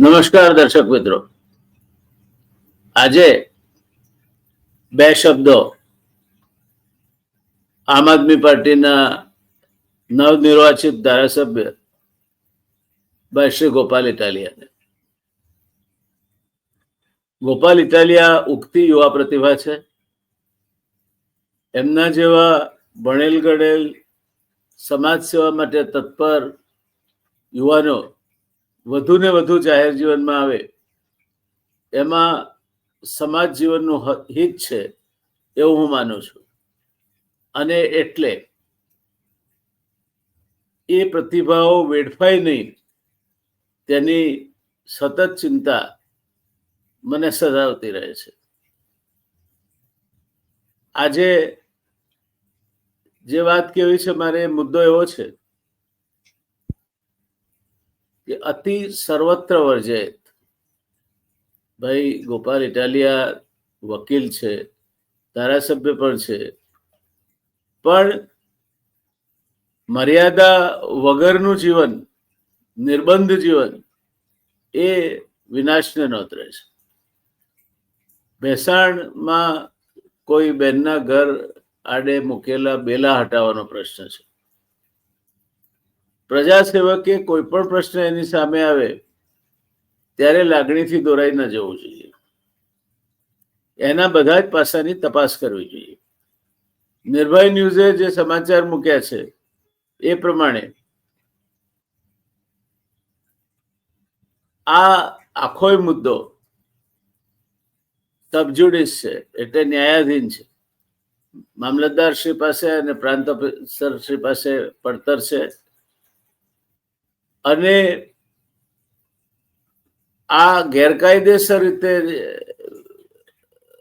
નમસ્કાર દર્શક મિત્રો. આજે બે શબ્દો આમ આદમી પાર્ટીના નવનિર્વાચિત ધારાસભ્ય ભાઈ શ્રી ગોપાલ ઇટાલિયાને. ગોપાલ ઇટાલિયા ઉગતી યુવા પ્રતિભા છે. એમના જેવા ભણેલ ગણેલ સમાજ સેવા માટે તત્પર યુવાનો વધુ ને વધુ જાહેર જીવનમાં આવે, એમાં સમાજ જીવનનું હિત છે એવું હું માનું છું. અને એટલે એ પ્રતિભાઓ વેડફાય નહીં, તેની સતત ચિંતા મને સતાવતી રહે છે. આજે જે વાત કેવી છે, મારે મુદ્દો એવો છે કે અતિ સર્વત્ર વર્જેત ભાઈ, ગોપાલ ઇટાલિયા વકીલ છે, ધારાસભ્ય પણ છે. પણ મર્યાદા વગરનું જીવન, નિર્બંધ જીવન એ વિનાશને નોતરે છે. ભેસાણમાં કોઈ બેનના ઘર આડે મૂકેલા બેલા હટાવવાનો પ્રશ્ન છે. પ્રજાસેવકે કોઈ પણ પ્રશ્ન એની સામે આવે, ત્યારે લાગણીથી દોરાઈ ન જવું જોઈએ. એના બધા જ પાસાની તપાસ કરવી જોઈએ. નિર્ભય ન્યૂઝે જે સમાચાર મૂક્યા છે, એ પ્રમાણે આ આખો મુદ્દો સબજુડિસ છે, એટલે ન્યાયાધીન છે. મામલતદાર શ્રી પાસે અને પ્રાંત શ્રી પાસે પડતર છે. અને આ ગેરકાયદેસર રીતે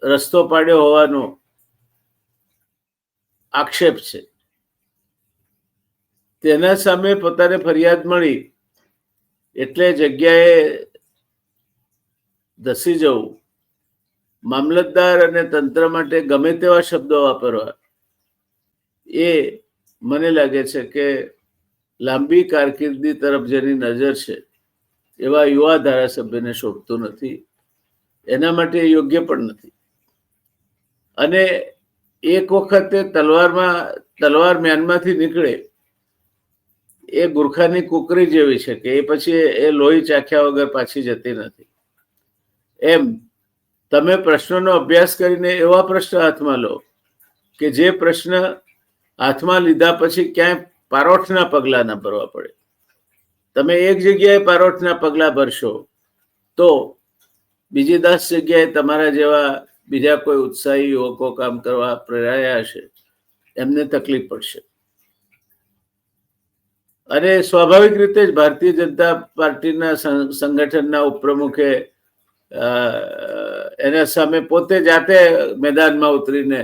રસ્તો પાડ્યો હોવાનો આક્ષેપ છે. તેના સામે પોતાને ફરિયાદ મળી એટલે જગ્યાએ ધસી જવું. મામલતદાર અને તંત્ર માટે ગમે તેવા શબ્દો વાપરવા એ મને લાગે છે કે લાંબી કારકિર્દી તરફ જેની નજર છે, એવા યુવા ધારાસભ્યને શોભતું નથી. એના માટે યોગ્ય પણ નથી. અને એક વખતે તલવારમાં, તલવાર મ્યાનમાંથી નીકળે, એ ગુરખાની કુકરી જેવી છે કે એ પછી એ લોહી ચાખ્યા વગર પાછી જતી નથી. એમ, તમે પ્રશ્નોનો અભ્યાસ કરીને એવા પ્રશ્ન હાથમાં લો કે જે પ્રશ્ન હાથમાં લીધા પછી ક્યાંય પારોઠના પગલાં ના ભરવા પડે. તમે એક જગ્યાએ પારોઠના પગલાં ભરશો, તો બીજી દસ જગ્યાએ તમારા જેવા બીજા કોઈ ઉત્સાહી યુવકો કામ કરવા પ્રેરાયા હશે, એમને તકલીફ પડશે. અને સ્વાભાવિક રીતે જ ભારતીય જનતા પાર્ટીના સંગઠનના ઉપપ્રમુખે એના સામે પોતે જાતે મેદાનમાં ઉતરીને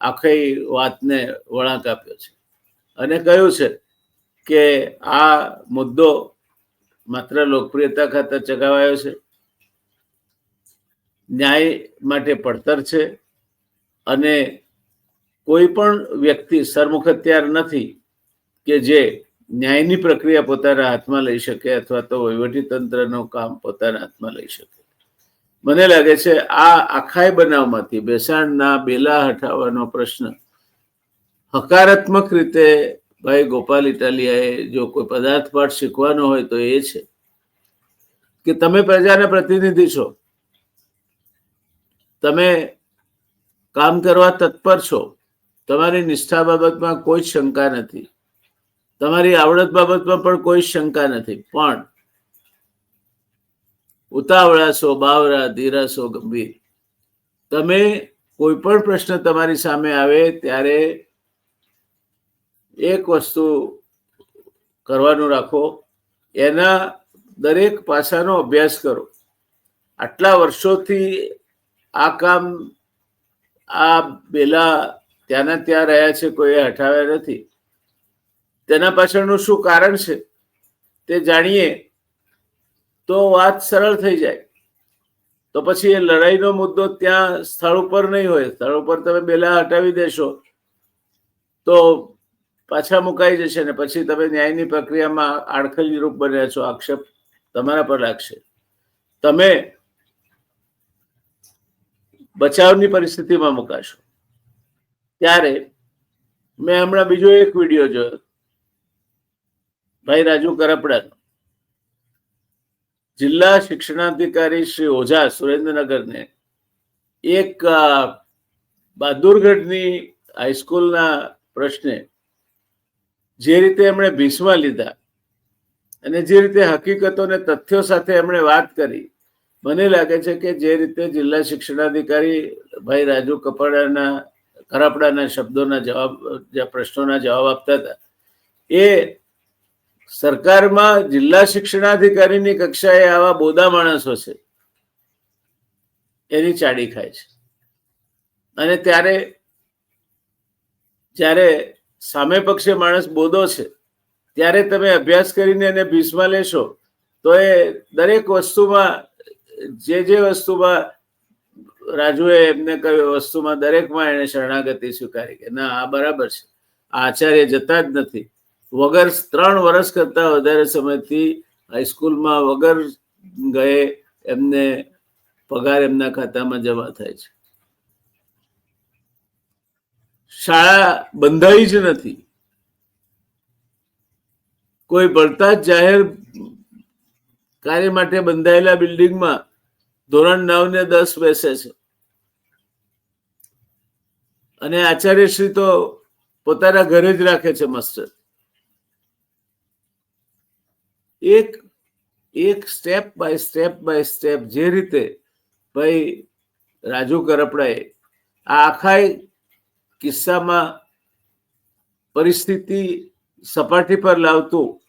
આખી વાતને વળાંક આપ્યો છે. અને કહ્યું છે કે આ મુદ્દો માત્ર લોકપ્રિયતા ખાતર ચગાવાયો છે. ન્યાય માટે પડતર છે અને કોઈ પણ વ્યક્તિ સરમુખ હત્યાર નથી કે જે ન્યાયની પ્રક્રિયા પોતાના હાથમાં લઈ શકે અથવા તો વહીવટી તંત્રનું કામ પોતાના હાથમાં લઈ શકે. મને લાગે છે આ આખાય બનાવમાંથી બેસાણના બેલા હટાવવાનો પ્રશ્ન હકારાત્મક રીતે ભાઈ ગોપાલ ઇટાલિયાએ જો કોઈ પદાર્થ પાઠ શીખવાનો હોય તો એ છે. કે તમે પ્રજાના પ્રતિનિધિ છો. તમે કામ કરવા તત્પર છો. તમારી નિષ્ઠા બાબતમાં કોઈ શંકા નથી. તમારી આવડત બાબતમાં પણ કોઈ શંકા નથી. પણ ઉતાવળા છો, બાવરા, ધીરા છો, ગંભીર. તમે કોઈ પણ પ્રશ્ન તમારી સામે આવે ત્યારે એક વસ્તુ કરવાનું રાખો, એના દરેક પાસાનો અભ્યાસ કરો. આટલા વર્ષોથી આ કામ, આ બેલા ત્યાંના ત્યાં રહ્યા છે કોઈએ હટાવ્યા નથી. તેના પાછળનું શું કારણ છે? તે જાણીએ. તો વાત સરળ થઈ જાય. તો પછી એ લડાઈનો મુદ્દો ત્યાં સ્થળ ઉપર નહીં હોય. સ્થળ ઉપર તમે બેલા હટાવી દેશો. તો પાછા મુકાઈ જશે ને પછી તમે ન્યાયની પ્રક્રિયામાં આડખલી રૂપ બન્યા છો, આક્ષેપ તમારા પર લાગશે. તમે બચાવની પરિસ્થિતિમાં મુકાશો. ત્યારે મેં હમણાં બીજો એક વીડિયો જોયો. ભાઈ રાજુ કરપડાનો. જિલ્લા શિક્ષણાધિકારી શ્રી ઓઝા સુરેન્દ્રનગરને એક બહાદુરગઢની હાઈસ્કૂલના પ્રશ્ને જે રીતે એમણે ભીસમાં લીધા અને જે રીતે હકીકતો અને તથ્યો સાથે એમણે વાત કરી, મને લાગે છે કે જે રીતે જિલ્લા શિક્ષણાધિકારી ભાઈ રાજુ કપડાના, કરાપડાના શબ્દોના જવાબ પ્રશ્નોના જવાબ આપતા હતા, એ સરકારમાં જિલ્લા શિક્ષણાધિકારીની કક્ષાએ આવા બોદા માણસો છે, એની ચાડી ખાય છે. અને ત્યારે જ્યારે સામે પક્ષે માણસ બોદો છે, ત્યારે તમે અભ્યાસ કરીને એને ભીસમાં લેશો, તો એ દરેક વસ્તુમાં, જે જે વસ્તુમાં રાજુએ એમને કહ્યું વસ્તુમાં દરેકમાં એને શરણાગતિ સ્વીકારી કે ના, આ બરાબર છે, આ આચાર્ય જતા જ નથી. વગર ત્રણ વર્ષ કરતા વધારે સમયથી હાઈસ્કૂલમાં વગર ગયે એમને પગાર એમના ખાતામાં જમા થાય છે. શાળા બંધાઈ જ નથી. કોઈ ભરતા જાહેર કાર્ય માટે બંધાયેલા બિલ્ડિંગમાં ધોરણ નવ ને દસ બેસે છે. અને આચાર્યશ્રી તો પોતાના ઘરે જ રાખે છે માસ્ટર. એક એક step by step by step જે રીતે ભાઈ રાજુ કરપડાએ આ આખા કિસ્સામાં પરિસ્થિતિ સપાટી પર લાવતું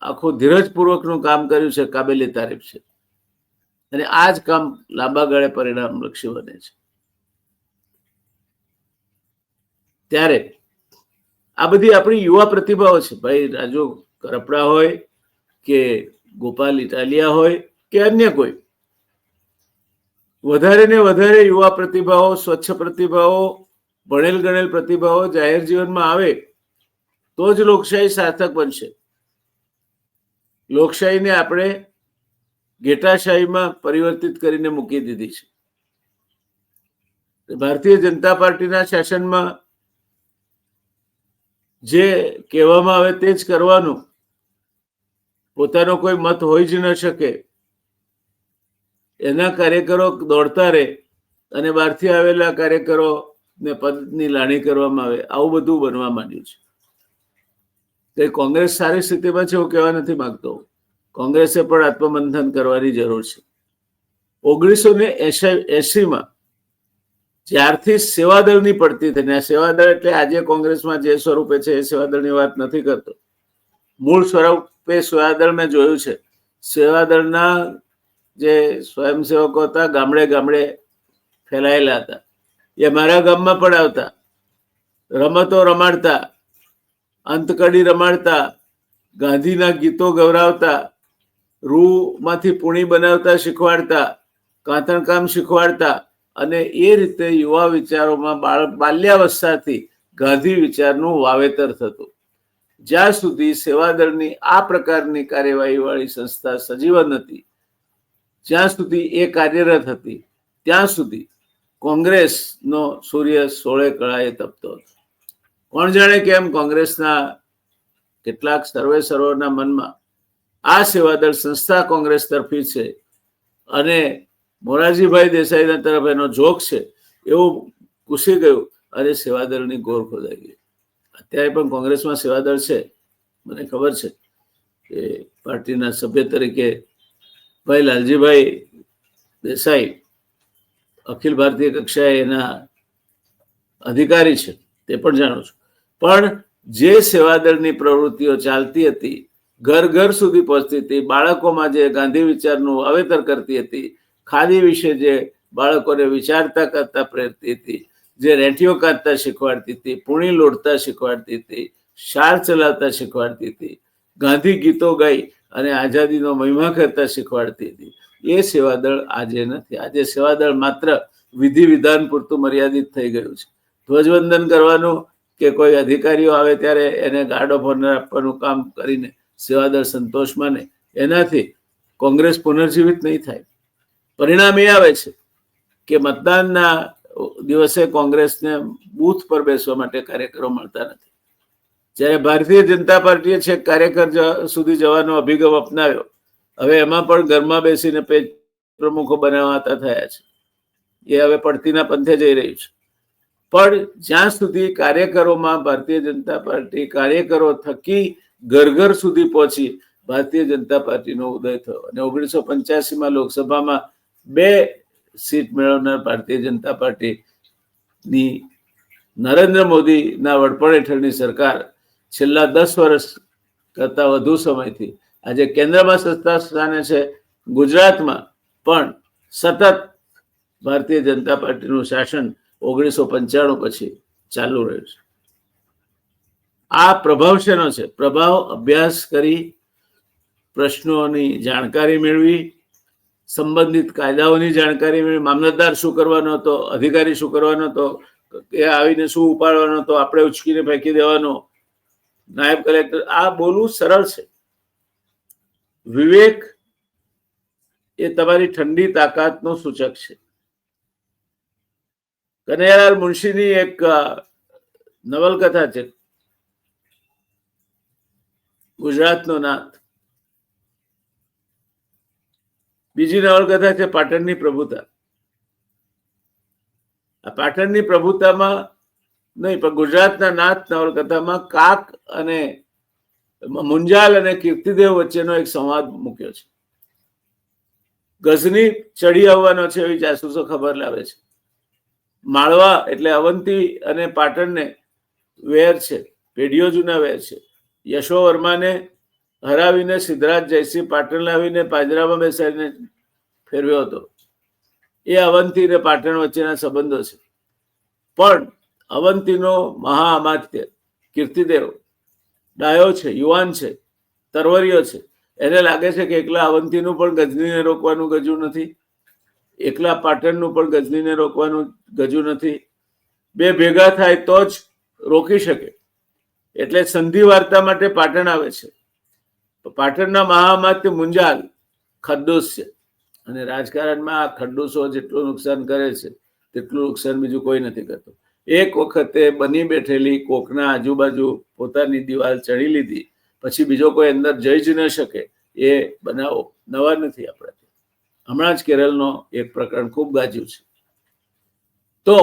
આખું ધીરજપૂર્વકનું કામ કર્યું છે, કાબેલી તારીફ છે. અને આ જ કામ લાંબા ગાળે પરિણામલક્ષી બને છે. ત્યારે આ બધી આપણી યુવા પ્રતિભાઓ છે. ભાઈ, રાજુ કરપડા હોય કે ગોપાલ ઇટાલિયા હોય કે અન્ય કોઈ, વધારે ને વધારે યુવા પ્રતિભાઓ, સ્વચ્છ પ્રતિભાઓ ભણેલ ગણેલ પ્રતિભાઓ જાહેર જીવનમાં આવે, તો જ લોકશાહી સાર્થક બનશે. લોકશાહીને આપણે ઘેટાશાહીમાં પરિવર્તિત કરીને મૂકી દીધી છે. ભારતીય જનતા પાર્ટીના શાસનમાં જે કહેવામાં આવે તે જ કરવાનું. પોતાનો કોઈ મત હોઈ જ ન શકે. એના કાર્યકરો દોડતા રહે અને બહારથી આવેલા કાર્યકરો ને પદની લાણી કરવામાં આવે, આવું બધું બનવા માંડ્યું છે. તે કોંગ્રેસ સારી સ્થિતિમાં છે એવું કહેવા નથી માંગતો. કોંગ્રેસે પણ આત્મમંથન કરવાની જરૂર છે. ઓગણીસો ને એસીમાં જ્યારથી સેવાદળની પડતી થઈ ને સેવાદળ એટલે આજે કોંગ્રેસમાં જે સ્વરૂપે છે એ સેવાદળની વાત નથી કરતો. મૂળ સ્વરૂપે સેવાદળ મેં જોયું છે. સેવાદળના જે સ્વયંસેવકો હતા ગામડે ગામડે ફેલાયેલા હતા. એ મારા ગામમાં પણ આવતા રમતો રમાડતા. અંતકડી રમાડતા. ગાંધીના ગીતો ગૌરાવતા. રૂમાંથી પૂણી બનાવતા શીખવાડતા. કાંતણકામ શીખવાડતા. અને એ રીતે યુવા વિચારોમાં બાળ બાલ્યાવસ્થાથી ગાંધી વિચારનું વાવેતર થતું. જ્યાં સુધી સેવાદળની આ પ્રકારની કાર્યવાહીવાળી સંસ્થા સજીવન હતી, જ્યાં સુધી એ કાર્યરત હતી, ત્યાં સુધી કોંગ્રેસનો સૂર્ય સોળે કળાએ તપતો હતો. કોણ જાણે કેમ કોંગ્રેસના કેટલાક સર્વે સર્વના મનમાં આ સેવાદળ સંસ્થા કોંગ્રેસ તરફી છે અને મોરારજીભાઈ દેસાઈના તરફ એનો જોક છે એવું ઘૂસી ગયું અને સેવાદળની ગોર ખોદાઈ ગઈ. અત્યારે પણ કોંગ્રેસમાં સેવાદળ છે. મને ખબર છે કે પાર્ટીના સભ્ય તરીકે ભાઈ લાલજીભાઈ દેસાઈ અખિલ ભારતીય કક્ષાએ એના અધિકારી છે, તે પણ જાણું છું. પણ જે સેવાદળની પ્રવૃત્તિઓ ચાલતી હતી, ઘર ઘર સુધી પહોંચતી હતી, બાળકોમાં જે ગાંધી વિચારનું વાવેતર કરતી હતી, ખાદી વિશે જે બાળકોને વિચારતા કરતા પ્રેરતી હતી, જે રેટીઓ કાઢતા શીખવાડતી હતી, પૂણી લોડતા શીખવાડતી હતી શાર ચલાવતા શીખવાડતી હતી, ગાંધી ગીતો ગાઈ અને આઝાદીનો મહિમા કરતા શીખવાડતી હતી. એ સેવાદળ આજે નથી. આજે સેવાદળ માત્ર વિધિ વિધાન પૂરતું મર્યાદિત થઈ ગયું છે. ધ્વજવંદન કરવાનું કે કોઈ અધિકારીઓ આવે ત્યારે એને ગાર્ડ ઓફ ઓનર આપવાનું કામ કરીને સેવાદળ સંતોષ માને એનાથી કોંગ્રેસ પુનર્જીવિત નહીં થાય. પરિણામ એ આવે છે કે મતદાનના દિવસે કોંગ્રેસને બૂથ પર બેસવા માટે કાર્યકરો મળતા નથી. જ્યારે ભારતીય જનતા પાર્ટીએ છે કાર્યકર સુધી જવાનો અભિગમ અપનાવ્યો હવે એમાં પણ ઘરમાં બેસીને પેજ પ્રમુખો બનાવાતા થયા છે. એ હવે પડતીના પંથે જઈ રહ્યું છે. પણ જ્યાં સુધી કાર્યકરોમાં ભારતીય જનતા પાર્ટી કાર્યકરો થકી ઘર ઘર સુધી પહોંચી ભારતીય જનતા પાર્ટીનો ઉદય થયો અને ઓગણીસો પંચ્યાસીમાં લોકસભામાં બે સીટ મેળવનાર ભારતીય જનતા પાર્ટીની નરેન્દ્ર મોદીના વડપણ હેઠળની સરકાર છેલ્લા દસ વર્ષ કરતા વધુ સમયથી આજે કેન્દ્રમાં સત્તા સ્થાને છે. ગુજરાતમાં પણ સતત ભારતીય જનતા પાર્ટીનું શાસન ઓગણીસો પંચાણું પછી ચાલુ રહ્યું છે. આ પ્રભાવ શેનો છે? પ્રભાવ અભ્યાસ કરી પ્રશ્નોની જાણકારી મેળવી, સંબંધિત કાયદાઓની જાણકારી મેળવી. મામલતદાર શું કરવાનો હતો? અધિકારી શું કરવાનો હતો? એ આવીને શું ઉપાડવાનો હતો? આપણે ઉચકીને ફેંકી દેવાનો. નાયબ કલેક્ટર, આ બોલવું સરળ છે. વિવેક એ તમારી ઠંડી તાકાતનો સૂચક છે. કનૈયાલાલ મુનશીની એક નવલકથા છે. ગુજરાતનો નાથ. બીજી નવલકથા છે પાટણની પ્રભુતા. આ પાટણની પ્રભુતામાં નહીં, પણ ગુજરાતના નાથ નવલકથામાં કાક અને મુંજાલ અને કીર્તિદેવ વચ્ચેનો એક સંવાદ મૂક્યો છે. ગઝની ચડી આવવાનો છે એવી જાસૂસો ખબર લાવે છે. માળવા એટલે અવંતી અને પાટણને વેર છે. પેઢીઓ જૂના વેર છે. યશો વર્માને હરાવીને સિદ્ધરાજ જયસિંહ પાટણ લાવીને પાંજરામાં બેસાડીને ફેરવ્યો હતો. એ અવંતી અને પાટણ વચ્ચેના સંબંધો છે. પણ અવંતીનો મહાઅમાત્ય કીર્તિદેવ ડાયો છે, યુવાન છે તરવરિયો છે. એને લાગે છે કે એકલા અવંતીનું પણ ગજનીને રોકવાનું ગજું નથી. એકલા પાટણનું પણ ગજનીને રોકવાનું ગજુ નથી. બે ભેગા થાય તો જ રોકી શકે. એટલે સંધિ વાર્તા માટે પાટણ આવે છે. પાટણના મહામાત્ય મુંજાલ ખડ્ડુસ છે. અને રાજકારણમાં આ ખડ્ડુસો જેટલું નુકસાન કરે છે, તેટલું નુકસાન બીજું કોઈ નથી કરતું. એક વખતે બની બેઠેલી કોકના આજુબાજુ પોતાની દિવાલ ચડી લીધી, પછી બીજો કોઈ અંદર જઈ જ ન શકે, એ બનાવો. નવા નથી આપણા હમણાં જ કેરળનો એક પ્રકરણ ખૂબ ગાજ્યું છે. તો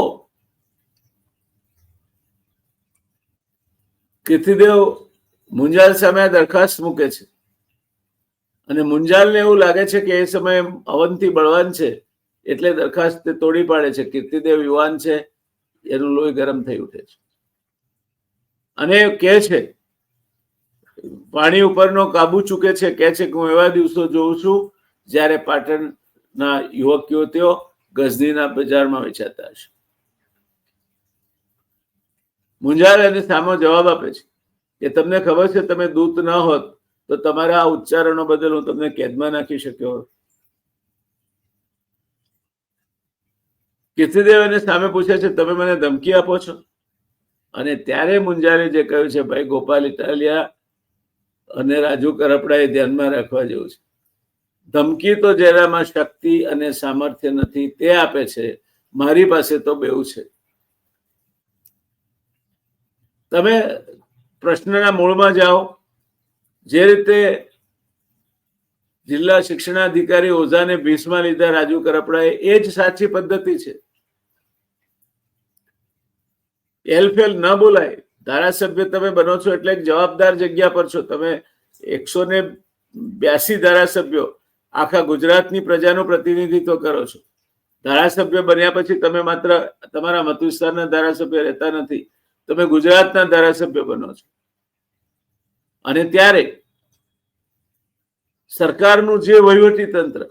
કીર્તિદેવ મુંજાલ સામે દરખાસ્ત મૂકે છે. અને મુંજાલને એવું લાગે છે કે એ સમયે અવંતી બળવાન છે, એટલે દરખાસ્ત તોડી પાડે છે. કીર્તિદેવ યુવાન છે એનું લોહી ગરમ થઈ ઉઠે છે. અને કે છે, પાણી ઉપરનો કાબુ ચૂકે છે કે છે કે હું એવા દિવસો જોઉં છું જ્યારે પાટણના યુવક યુવતીઓ ગઝનીના બજારમાં વેચાતા હશે. મુંજાલ એને સામો જવાબ આપે છે કે તમને ખબર છે, તમે દૂત ન હોત તો તમારા ઉચ્ચારણો બદલ હું તમને કેદમાં નાખી શક્યો હોત. કીર્તિદેવ એને સામે પૂછે છે, તમે મને ધમકી આપો છો? અને ત્યારે મુંજારે જે કહ્યું છે, ભાઈ, ગોપાલ ઇટાલિયા અને રાજુ કરપડાએ ધ્યાનમાં રાખવા જેવું છે. ધમકી તો જેનામાં શક્તિ અને સામર્થ્ય નથી, તે આપે છે. મારી પાસે તો બેવું છે. તમે પ્રશ્નના મૂળમાં જાઓ. જે રીતે જિલ્લા શિક્ષણાધિકારી ઓઝાને ભીસમાં લીધા રાજુ કરપડાએ, એ જ સાચી પદ્ધતિ છે. એલફેલ ન બોલાય. ધારાસભ્ય તમે બનો છો એટલે એક જવાબદાર જગ્યા પર છો. તમે એકસો ને બ્યાસી ધારાસભ્યો આખા ગુજરાતની પ્રજાનું પ્રતિનિધિત્વ કરો છો. ધારાસભ્ય બન્યા પછી તમે માત્ર તમારા મત વિસ્તારના ધારાસભ્ય રહેતા નથી. તમે ગુજરાતના ધારાસભ્ય બનો છો. અને ત્યારે સરકારનું જે વહીવટી તંત્ર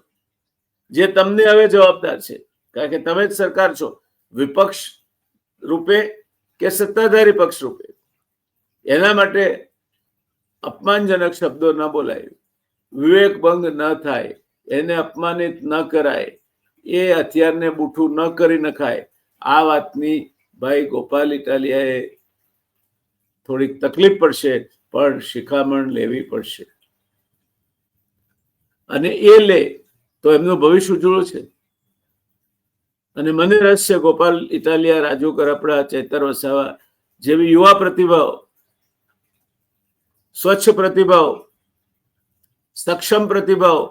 જે તમને હવે જવાબદાર છે, કારણ કે તમે જ સરકાર છો, વિપક્ષ રૂપે કે સત્તાધારી પક્ષ રૂપે. એના માટે અપમાનજનક શબ્દો ન બોલાય. વિવેક ભંગ ન થાય. એને અપમાનિત ન કરાય. એ હથિયારને બૂઠું ન કરી નખાય. આ વાતની ભાઈ ગોપાલ ઇટાલિયાએ થોડીક તકલીફ પડશે, પણ શિખામણ લેવી પડશે. અને એ લે તો એમનું ભવિષ્ય ઉજળું છે. અને મને રસ છે ગોપાલ, ઇટાલિયા રાજુ કરપડા, ચૈતર વસાવા જેવી યુવા પ્રતિભાઓ, સ્વચ્છ પ્રતિભાઓ, સક્ષમ પ્રતિભાઓ,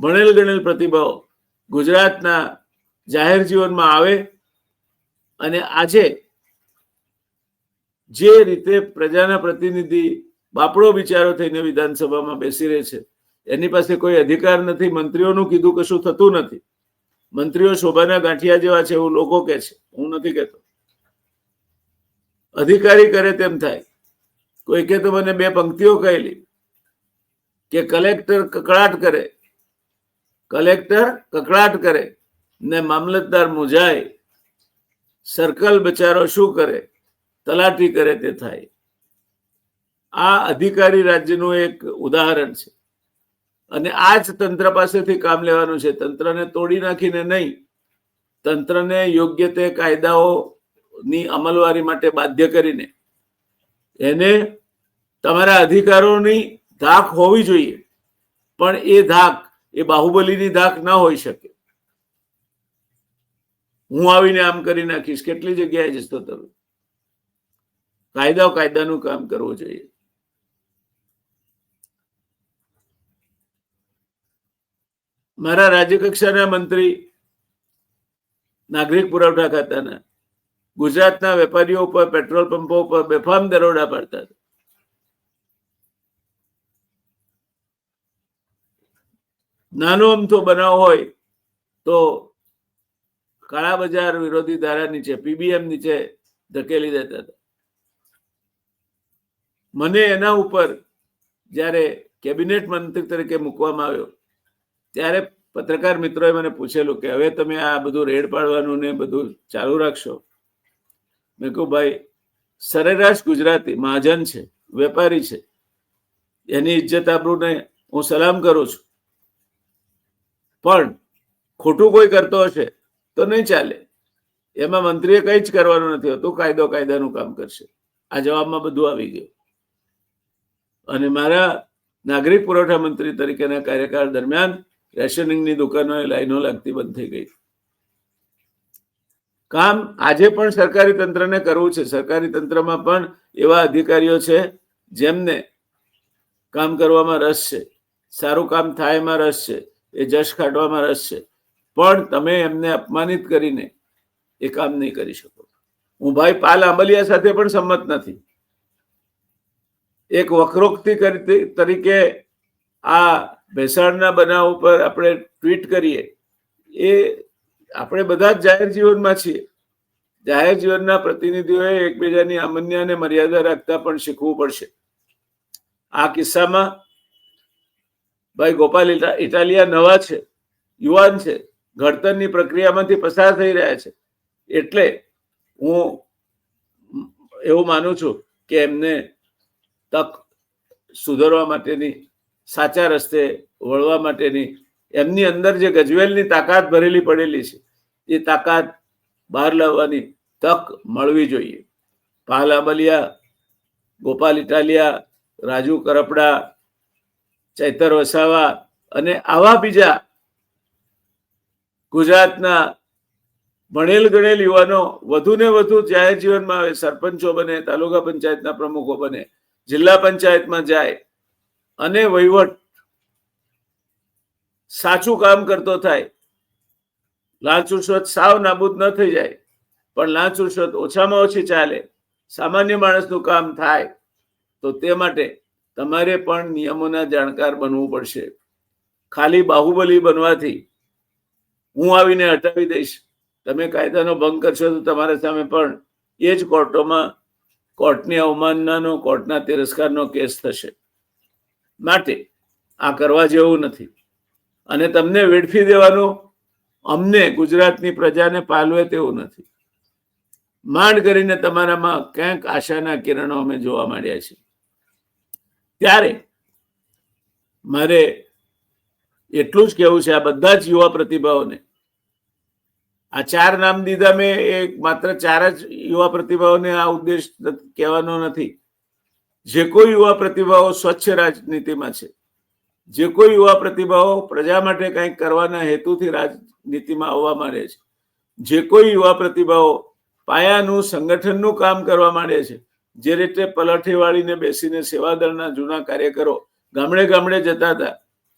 ભણેલ ગણેલ પ્રતિભાઓ ગુજરાતના જાહેર જીવનમાં આવે અને આજે જે રીતે પ્રજાના પ્રતિનિધિ બાપડો બિચારો થઈને વિધાનસભામાં બેસી રહે છે, એની પાસે કોઈ અધિકાર નથી, મંત્રીઓનું કીધું કશું થતું નથી. મંત્રીઓ શોભાના ગાંઠિયા જેવા છે એવું લોકો કે છે. હું નથી કહેતો. અધિકારી કરે તેમ થાય. કોઈ કે તો મને બે પંક્તિઓ કહેલી કે કલેક્ટર કકળાટ કરે. કલેક્ટર કકડાટ કરે ને મામલતદાર મુજાય સર્કલ બચારો શું કરે? તલાટી કરે તે થાય. આ અધિકારી રાજ્યનું એક ઉદાહરણ છે. અને આ જ તંત્ર પાસેથી કામ લેવાનું છે. તંત્રને તોડી નાખીને નહીં, તંત્રને યોગ્ય તે કાયદાઓની અમલવારી માટે બાધ્ય કરીને એને તમારા અધિકારોની ધાક હોવી જોઈએ. પણ એ ધાક, એ બાહુબલીની ધાક ના હોઈ શકે. હું આવીને આમ કરી નાખીશ. કેટલી જગ્યાએ જશો તમે? કાયદા કાયદાનું કામ કરવું જોઈએ. મારા રાજ્ય કક્ષાના મંત્રી નાગરિક પુરવઠા ખાતાના, ગુજરાતના વેપારીઓ ઉપર, પેટ્રોલ પંપો ઉપર બેફામ દરોડા પાડતા હતા. નાનો અમથો બનાવ હોય તો કાળા બજાર વિરોધી ધારા નીચે, પીબીએમ નીચે ધકેલી દેતા હતા. મને એના ઉપર જ્યારે કેબિનેટ મંત્રી તરીકે મૂકવામાં આવ્યો ત્યારે પત્રકાર મિત્રોએ મને પૂછેલું કે હવે તમે આ બધું રેડ પાડવાનું ને બધું ચાલુ રાખશો? મેં કહું ભાઈ, સરેરાશ ગુજરાતી મહાજન છે, વેપારી છે. એની ઇજ્જત આપણું હું સલામ કરું છું. પણ ખોટું કોઈ કરતો હશે તો નહીં ચાલે. એમાં મંત્રીએ કંઈ જ કરવાનું નથી હોતું કાયદો કાયદાનું કામ કરશે. આ જવાબમાં બધું આવી ગયું. અને મારા નાગરિક પુરવઠા મંત્રી તરીકેના કાર્યકાળ દરમિયાન રેશનિંગની દુકાનો લાઈનો લાગતી બંધ થઈ ગઈ. કામ આજે પણ સરકારી તંત્રને કરવું છે. સરકારી તંત્રમાં પણ એવા અધિકારીઓ છે જેમને કામ કરવામાં રસ છે. સારું કામ થાય એમાં રસ છે. એ જશ કાઢવામાં રસ છે. પણ તમે એમને અપમાનિત કરીને એ કામ નહીં કરી શકો. હું ભાઈ પાલ આંબલિયા સાથે પણ સંમત નથી. એક વક્રોક્તિ તરીકે આ ભેસાણના બનાવ ઉપર આપણે ટ્વીટ કરીએ. એ આપણે બધા જ જાહેર જીવનમાં છીએ. જાહેર જીવનના પ્રતિનિધિઓએ એકબીજાની અમન્ય અને મર્યાદા રાખતા પણ શીખવું પડશે. આ કિસ્સામાં ભાઈ ગોપાલ ઇટાલિયા નવા છે, યુવાન છે, ઘડતરની પ્રક્રિયામાંથી પસાર થઈ રહ્યા છે. એટલે હું એવું માનું છું કે એમને તક સુધારવા માટેની સાચા રસ્તે વળવા માટેની, એમની અંદર જે ગજવેલની તાકાત ભરેલી પડેલી છે, એ તાકાત બહાર લાવવાની તક મળવી જોઈએ. પાલ આંબલિયા, ગોપાલ ઇટાલિયા, રાજુ કરપડા, ચૈતર વસાવા અને આવા બીજા ગુજરાતના ભણેલ ગણેલ યુવાનો વધુ ને વધુ જાહેર જીવનમાં આવે, સરપંચો બને, તાલુકા પંચાયતના પ્રમુખો બને, જિલ્લા પંચાયતમાં જાય અને વહીવટ સાચું કામ કરતો થાય. લાંચ રૂશ્વત સાવ નાબૂદ ન થઈ જાય, પણ લાંચ રૂશ્વત ઓછામાં ઓછી ચાલે. સામાન્ય માણસનું કામ થાય, તો તે માટે તમારે પણ નિયમોના જાણકાર બનવું પડશે. ખાલી બાહુબલી બનવાથી હું આવીને હટાવી દઈશ. તમે કાયદાનો ભંગ કરશો તો તમારા સામે પણ એ જ કોર્ટોમાં કોર્ટની અવમાનનાનો કોર્ટના તિરસ્કારનો કેસ થશે. માટે આ કરવા જેવું નથી. અને તમને વેડફી દેવાનું અમને ગુજરાતની પ્રજાને પાલવે તેવું નથી. માંડ કરીને તમારામાં ક્યાંક આશાના કિરણો અમે જોવા માંડ્યા છે ત્યારે મારે એટલું જ કહેવું છે આ બધા જ યુવા પ્રતિભાઓને. આ ચાર નામ દીધા મેં, એ માત્ર ચાર જ યુવા પ્રતિભાઓને આ ઉદ્દેશ કહેવાનો નથી. જે કોઈ યુવા પ્રતિભાઓ સ્વચ્છ રાજનીતિમાં છે, જે કોઈ યુવા પ્રતિભાઓ પ્રજા માટે કંઈક કરવાના હેતુથી રાજનીતિમાં આવવા માંડે છે, જે કોઈ યુવા પ્રતિભાઓ પાયાનું, સંગઠનનું કામ કરવા માંડે છે, જે રીતે પલઠી વાળીને બેસીને સેવાદળના જૂના કાર્યકરો ગામડે ગામડે જતા હતા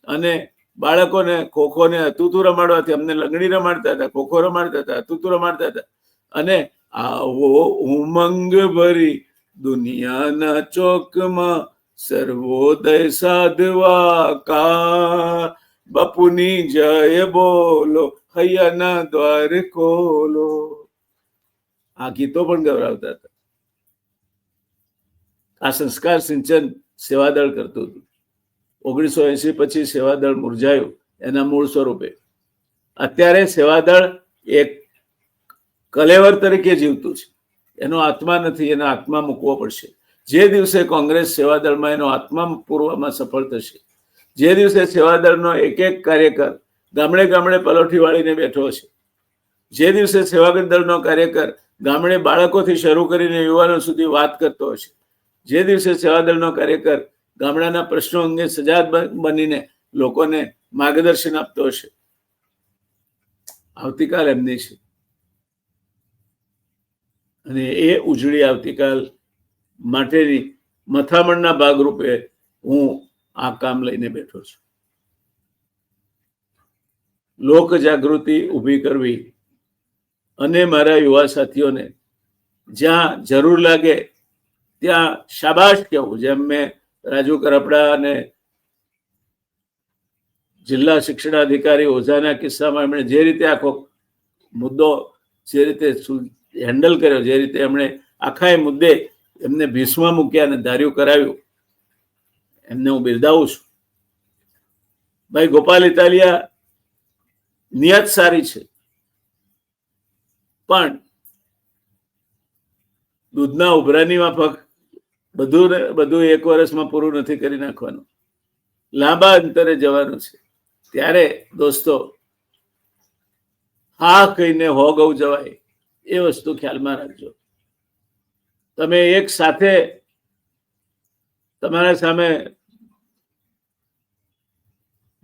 અને બાળકોને ખોખોને અતુતુ રમાડવાથી અમને લંગડી રમાડતા હતા, ખોખો રમાડતા હતા અતુતુ રમાડતા હતા અને આવો ઉમંગ ભરી દુનિયાના ચોકમાં સર્વોદય સાધવા કા. બાપુની જય બોલો, હૈયાના દ્વાર ખોલો. આ ગીતો પણ ગવરાવતા હતા. આ સંસ્કાર સિંચન સેવાદળ કરતું હતું. ઓગણીસો એસી પછી સેવાદળ મુરઝાયું એના મૂળ સ્વરૂપે. અત્યારે સેવાદળ એક કલેવર તરીકે જીવતું છે. એનો આત્મા નથી, એનો આત્મા મૂકવો પડશે. જે દિવસે કોંગ્રેસ સેવાદળમાં એનો આત્મા પૂરવામાં સફળ થશે, જે દિવસે સેવાદળનો એક એક કાર્યકર ગામડે ગામડે પલોઠી વાળીને બેઠો છે જે દિવસે સેવાગત દળનો કાર્યકર ગામડે બાળકોથી શરૂ કરીને યુવાનો સુધી વાત કરતો હશે, જે દિવસે સેવાદળનો કાર્યકર ગામડાના પ્રશ્નો અંગે સજાદ બનીને લોકોને માર્ગદર્શન આપતો હશે. આવતીકાલ એમની છે. અને એ ઉજળી આવતીકાલ માટેની મથામણના ભાગરૂપે હું આ કામ લઈને બેઠો છું. લોક જાગૃતિ ઊભી કરવી અને મારા યુવા સાથીઓને જ્યાં જરૂર લાગે ત્યાં શાબાશ કહેવું, જેમ મેં રાજુ કરપડા અને જિલ્લા શિક્ષણાધિકારી ઓઝાના કિસ્સામાં એમણે જે રીતે આખો મુદ્દો જે રીતે હેન્ડલ કર્યો, જે રીતે એમણે આખા એ મુદ્દે એમને ભીસમાં મૂક્યા અને ધાર્યું કરાવ્યું. એમને હું બિરદાવું છું. ભાઈ, ગોપાલ ઇટાલિયા નિયત સારી છે. પણ દૂધના ઉભરાની માફક બધું બધું એક વર્ષમાં પૂરું નથી કરી નાખવાનું. લાંબા અંતરે જવાનું છે. ત્યારે દોસ્તો, હા કહીને હો ગૌ જવાય. એ વસ્તુ ખ્યાલમાં રાખજો. તમે એક સાથે તમારા સામે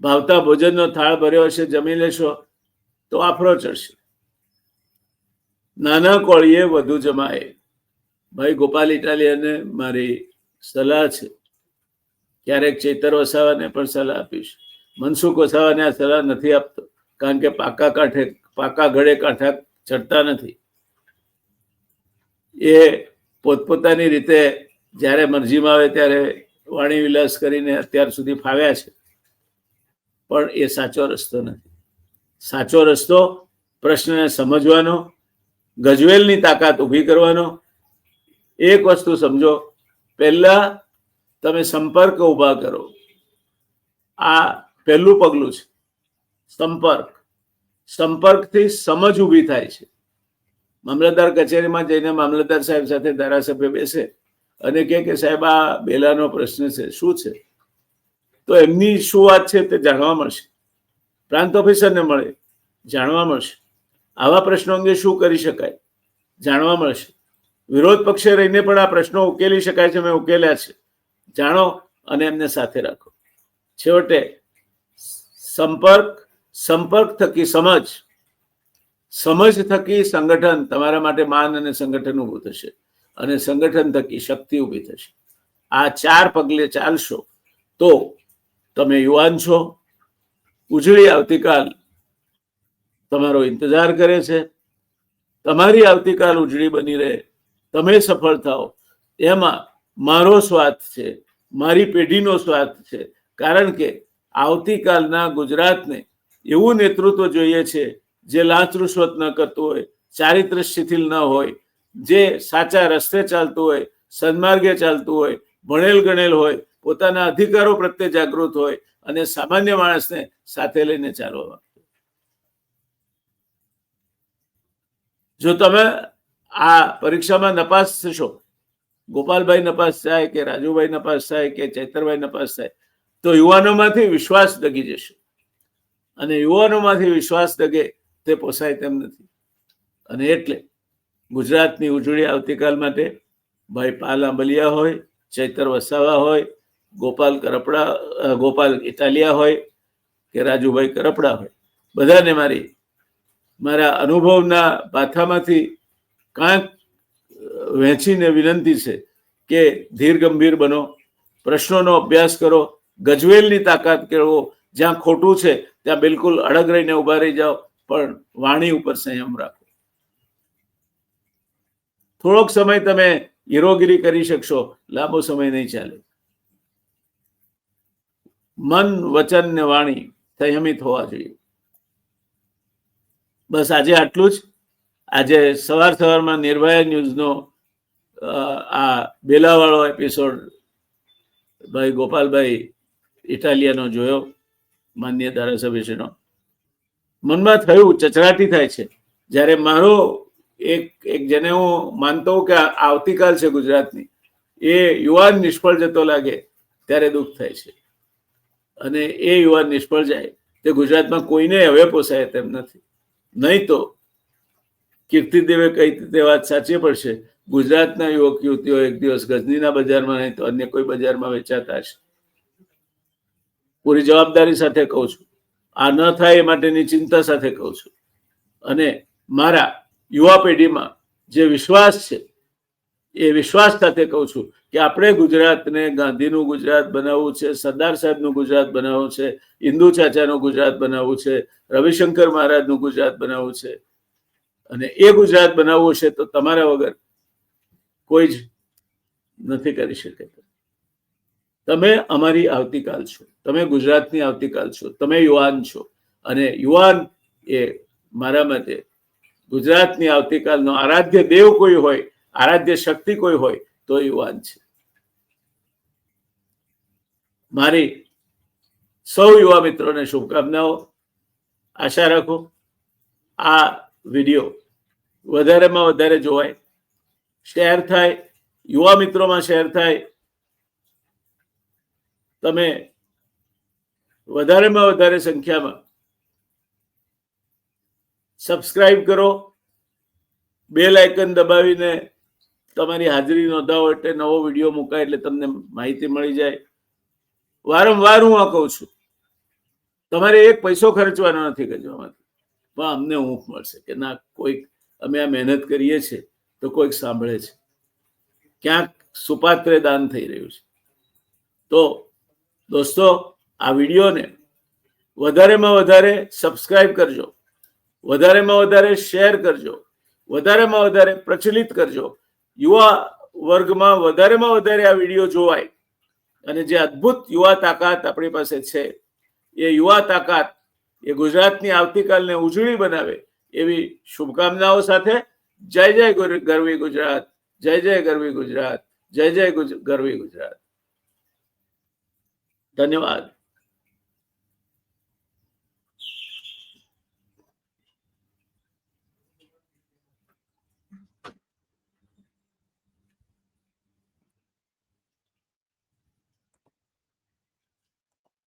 ભાવતા ભોજનનો થાળ ભર્યો હશે, જમી લેશો, તો આફરો ચડશે. નાના કોળીએ વધુ જમાય. ભાઈ ગોપાલ ઇટાલિયાને મારી સલાહ છે. ક્યારેક ચેતર વસાવાને પણ સલાહ આપીશ. મનસુખ વસાવાને આ સલાહ નથી આપતો, કારણ કે પાકા કાંઠે, પાકા ગળે કાંઠા ચડતા નથી. એ પોતપોતાની રીતે જ્યારે મરજીમાં આવે ત્યારે વાણી વિલાસ કરીને અત્યાર સુધી ફાવ્યા છે. પણ એ સાચો રસ્તો નથી. સાચો રસ્તો પ્રશ્નને સમજવાનો, ગજવેલની તાકાત ઊભી કરવાનો. એક વસ્તુ સમજો, પહેલા તમે સંપર્ક ઊભા કરો. આ પહેલું પગલું છે. સંપર્ક. સંપર્કથી સમજ ઊભી થાય છે. મામલતદાર કચેરીમાં જઈને મામલતદાર સાહેબ સાથે ધારાસભ્ય બેસે અને કહે કે, સાહેબ, આ બેલાનો પ્રશ્ન છે. શું છે? તો એમની શું વાત છે તે જાણવા મળશે. પ્રાંત ઓફિસરને મળે, જાણવા મળશે. આવા પ્રશ્નો અંગે શું કરી શકાય? જાણવા મળશે. વિરોધ પક્ષે રહીને પણ આ પ્રશ્નો ઉકેલી શકાય છે, મેં ઉકેલ્યા છે. જાણો અને એમને સાથે રાખો. છેવટે, સંપર્ક સંપર્ક થકી સમજ સમજ થકી સંગઠન તમારા માટે માન અને સંગઠન ઊભું થશે. અને સંગઠન થકી શક્તિ ઊભી થશે. આ ચાર પગલે ચાલશો તો તમે યુવાન છો. ઉજળી આવતીકાલ તમારો ઇંતજાર કરે છે. તમારી આવતીકાલ ઉજળી બની રહે. તમે સફળ થાઓ. એમાં મારો સ્વાર્થ છે. મારી પેઢીનો સ્વાર્થ છે. કારણ કે આવતીકાલના ગુજરાતને એવું નેતૃત્વ જોઈએ છે જે લાંચ રૂશ્વત ન કરતું હોય, ચારિત્ર શિથિલ ન હોય, જે સાચા રસ્તે ચાલતું હોય, સન્માર્ગે ચાલતું હોય, ભણેલ ગણેલ હોય, પોતાના અધિકારો પ્રત્યે જાગૃત હોય અને સામાન્ય માણસને સાથે લઈને ચાલવા જો તમે આ પરીક્ષામાં નપાસ થશો, ગોપાલભાઈ નપાસ થાય કે રાજુભાઈ નપાસ થાય કે ચૈતરભાઈ નપાસ થાય, તો યુવાનોમાંથી વિશ્વાસ દગી જશે. અને યુવાનોમાંથી વિશ્વાસ દગે તે પોસાય તેમ નથી. અને એટલે ગુજરાતની ઉજળી આવતીકાલ માટે ભાઈ પાલ આંબલિયા હોય, ચૈતર વસાવા હોય, ગોપાલ કરપડા ગોપાલ ઇટાલિયા હોય કે રાજુભાઈ કરપડા હોય. બધાને મારી, મારા અનુભવના પાથામાંથી કાંક વહેંચીને વિનંતી છે કે ધીર ગંભીર બનો, પ્રશ્નોનો અભ્યાસ કરો, ગજવેલની તાકાત કેળવો. જ્યાં ખોટું છે, ત્યાં બિલકુલ અડગ રહીને ઊભા રહી જાઓ. પણ વાણી ઉપર સંયમ રાખો. થોડોક સમય તમે હીરોગીરી કરી શકશો, લાંબો સમય નહીં ચાલે. મન, વચન ને વાણી સંયમિત હોવા જોઈએ. બસ આજે આટલું જ. આજે સવાર સવારમાં નિર્ભયા ન્યૂઝનો આ બેલાવાળો એપિસોડ ભાઈ ગોપાલભાઈ ઇટાલિયાનો જોયો, માન્ય ધારાસભ્યશ્રીનો. મનમાં થયું, ચચરાટી થાય છે. જ્યારે મારો એક એક જેને હું માનતો કે આવતીકાલ છે ગુજરાતની, એ યુવાન નિષ્ફળ જતો લાગે ત્યારે દુઃખ થાય છે. અને એ યુવાન નિષ્ફળ જાય તે ગુજરાતમાં કોઈને હવે પોસાય તેમ નથી. નહીં તો કીર્તિદેવે કહી તે વાત સાચી પડશે, ગુજરાતના યુવક યુવતીઓ એક દિવસ ગજનીના બજારમાં નહીં તો અન્ય કોઈ બજારમાં વેચાતા હશે. પૂરી જવાબદારી સાથે કહું છું. આ ન થાય એ માટેની ચિંતા સાથે કહું છું. અને મારા યુવા પેઢીમાં જે વિશ્વાસ છે, એ વિશ્વાસ સાથે કહું છું કે આપણે ગુજરાતને ગાંધીનું ગુજરાત બનાવવું છે, સરદાર સાહેબનું ગુજરાત બનાવવું છે, ઇન્દુ ચાચાનું ગુજરાત બનાવવું છે, રવિશંકર મહારાજનું ગુજરાત બનાવવું છે. અને એ ગુજરાત બનાવવું છે તો તમારા વગર કોઈ જ નથી કરી શકે. તમે અમારી આવતીકાલ છો. તમે ગુજરાતની આવતીકાલ છો. તમે યુવાન છો. અને યુવાન એ મારા મતે ગુજરાતની આવતીકાલનો આરાધ્ય દેવ કોઈ હોય, આરાધ્ય શક્તિ કોઈ હોય, તો યુવાન છે. મારી સૌ યુવા મિત્રોને શુભકામનાઓ. આશા રાખો આ વીડિયો વધારેમાં વધારે જોવાય, શેર થાય, યુવા મિત્રોમાં શેર થાય તમે વધારેમાં વધારે સંખ્યામાં સબસ્ક્રાઈબ કરો બેલ આઇકન દબાવીને તમારી હાજરી નોંધાવો એટલે નવો વીડિયો મુકાય એટલે તમને માહિતી મળી જાય. વારંવાર હું આ કહું છું, તમારે એક પૈસો ખર્ચવાનો નથી ગજવામાંથી, પણ અમને ઊંઘ મળશે કે ના, કોઈક અમે આ મહેનત કરીએ છીએ તો કોઈક સાંભળે છે. ક્યાંક સુપાત્રે દાન થઈ રહ્યું છે. તો દોસ્તો, આ વિડીયોને વધારેમાં વધારે સબસ્ક્રાઇબ કરજો. વધારેમાં વધારે શેર કરજો. વધારેમાં વધારે પ્રચલિત કરજો. યુવા વર્ગમાં વધારેમાં વધારે આ વીડિયો જોવાય. અને જે અદ્ભુત યુવા તાકાત આપણી પાસે છે, એ યુવા તાકાત એ ગુજરાતની આવતીકાલને ઉજળી બનાવે એવી શુભકામનાઓ સાથે જય જય ગુર- ગરવી ગુજરાત, જય જય ગરવી ગુજરાત, જય જય ગરવી ગુજરાત. Daniel,